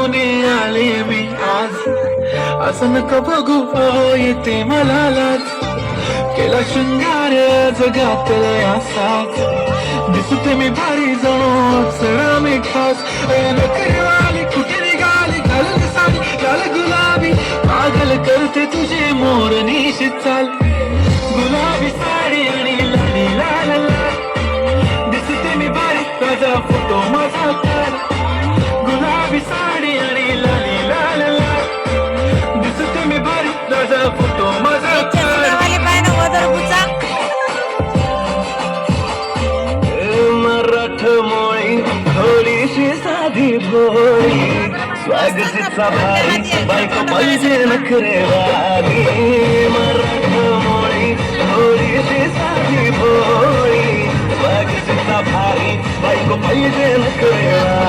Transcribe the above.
घेऊन आले मी आज. असं नको बघू हो, येते मला लाज. केला शृंगार जगातले असाच दिसते मी भारी जाणो सळा मी खास. नोकरीवाली कुठे निघाली घालून साडी लाल गुलाबी. पागल करते तुझे मोर निशित चाल. गोरी स्वागतीचा भारी बायको पाहिजे नखरे वाली। मराठमोळी गोरी दिसाली भोळी स्वागतीचा भारी बायको पाहिजे नखरे वाली।